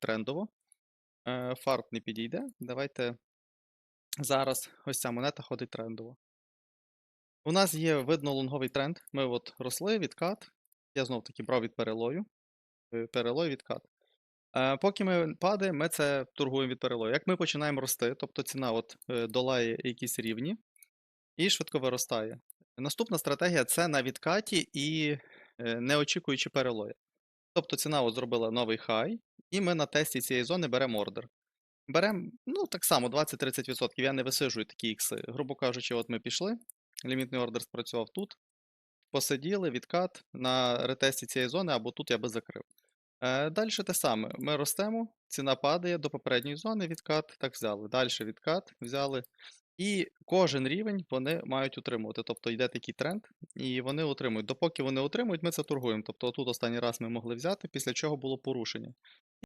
трендово. Е, Фарт не підійде. Давайте зараз ось ця монета ходить трендово. У нас є видно лонговий тренд. Ми от росли, відкат. Я знов таки брав від перелою. Перелой, відкат. Е, Поки ми падаємо, ми це торгуємо від перелою. Як ми починаємо рости, тобто ціна от е, долає якісь рівні і швидко виростає. Наступна стратегія це на відкаті і не очікуючи перелоя. Тобто ціна от зробила новий хай, і ми на тесті цієї зони беремо ордер. Беремо, ну, так само 20-30%. Я не висиджую такі ікси. Грубо кажучи, от ми пішли, лімітний ордер спрацював тут. Посиділи, відкат на ретесті цієї зони, або тут я би закрив. Е, Далі те саме. Ми ростемо, ціна падає до попередньої зони, відкат, так взяли. Далі відкат взяли. І кожен рівень вони мають утримувати. Тобто йде такий тренд, і вони утримують. Допоки вони утримують, ми це торгуємо. Тобто тут останній раз ми могли взяти, після чого було порушення.